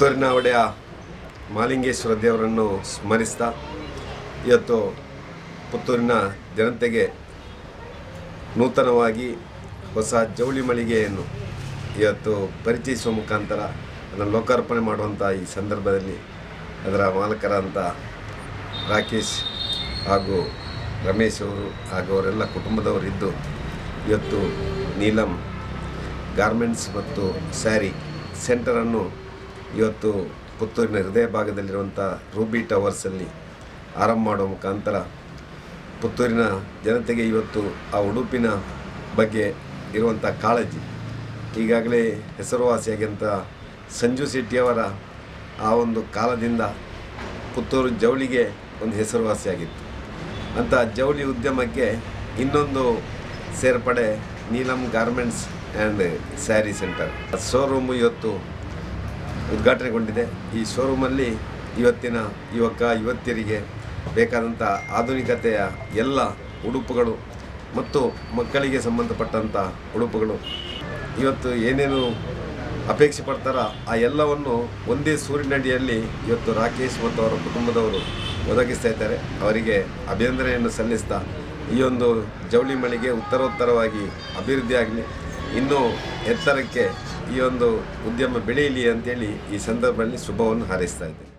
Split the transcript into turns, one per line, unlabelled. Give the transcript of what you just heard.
ಪುತ್ತೂರಿನ ಒಡೆಯ ಮಾಲಿಂಗೇಶ್ವರ ದೇವರನ್ನು ಸ್ಮರಿಸ್ತಾ ಇವತ್ತು ಪುತ್ತೂರಿನ ಜನತೆಗೆ ನೂತನವಾಗಿ ಹೊಸ ಜವಳಿ ಮಳಿಗೆಯನ್ನು ಇವತ್ತು ಪರಿಚಯಿಸುವ ಮುಖಾಂತರ ಅದನ್ನು ಲೋಕಾರ್ಪಣೆ ಮಾಡುವಂಥ ಈ ಸಂದರ್ಭದಲ್ಲಿ ಅದರ ಮಾಲಕರಾದಂಥ ರಾಕೇಶ್ ಹಾಗೂ ರಮೇಶ್ ಅವರು ಹಾಗೂ ಅವರೆಲ್ಲ ಕುಟುಂಬದವರಿದ್ದು ಇವತ್ತು ನೀಲಂ ಗಾರ್ಮೆಂಟ್ಸ್ ಮತ್ತು ಸ್ಯಾರಿ ಸೆಂಟರನ್ನು ಇವತ್ತು ಪುತ್ತೂರಿನ ಹೃದಯ ಭಾಗದಲ್ಲಿರುವಂಥ ರೂಬಿ ಟವರ್ಸಲ್ಲಿ ಆರಂಭ ಮಾಡುವ ಮುಖಾಂತರ ಪುತ್ತೂರಿನ ಜನತೆಗೆ ಇವತ್ತು ಆ ಉಡುಪಿನ ಬಗ್ಗೆ ಇರುವಂಥ ಕಾಳಜಿ, ಈಗಾಗಲೇ ಹೆಸರುವಾಸಿಯಾಗಿಂಥ ಸಂಜು ಶೆಟ್ಟಿಯವರ ಆ ಒಂದು ಕಾಲದಿಂದ ಪುತ್ತೂರು ಜವಳಿಗೆ ಒಂದು ಹೆಸರುವಾಸಿಯಾಗಿತ್ತು. ಅಂತ ಜವಳಿ ಉದ್ಯಮಕ್ಕೆ ಇನ್ನೊಂದು ಸೇರ್ಪಡೆ Neelam garments and sari centre. Showroom ಇವತ್ತು ಉದ್ಘಾಟನೆಗೊಂಡಿದೆ. ಈ ಶೋರೂಮಲ್ಲಿ ಇವತ್ತಿನ ಯುವಕ, ಯುವತಿಯರಿಗೆ ಬೇಕಾದಂಥ ಆಧುನಿಕತೆಯ ಎಲ್ಲ ಉಡುಪುಗಳು ಮತ್ತು ಮಕ್ಕಳಿಗೆ ಸಂಬಂಧಪಟ್ಟಂಥ ಉಡುಪುಗಳು. ಇವತ್ತು ಏನೇನು ಅಪೇಕ್ಷೆ ಪಡ್ತಾರ ಆ ಎಲ್ಲವನ್ನು ಒಂದೇ ಸೂರಿನಡಿಯಲ್ಲಿ ಇವತ್ತು ರಾಕೇಶ್ ಮತ್ತು ಅವರ ಕುಟುಂಬದವರು ಒದಗಿಸ್ತಾ ಇದ್ದಾರೆ. ಅವರಿಗೆ ಅಭಿನಂದನೆಯನ್ನು ಸಲ್ಲಿಸ್ತಾ ಈ ಒಂದು ಜವಳಿ ಮಳಿಗೆ ಉತ್ತರೋತ್ತರವಾಗಿ ಅಭಿವೃದ್ಧಿಯಾಗಲಿ. ಇನ್ನೂ ಎತ್ತರಕ್ಕೆ ಈ ಒಂದು ಉದ್ಯಮ ಬೆಳೆಯಲಿ ಅಂತೇಳಿ ಈ ಸಂದರ್ಭದಲ್ಲಿ ಶುಭವನ್ನು ಹಾರೈಸ್ತಾ ಇದ್ದೇನೆ.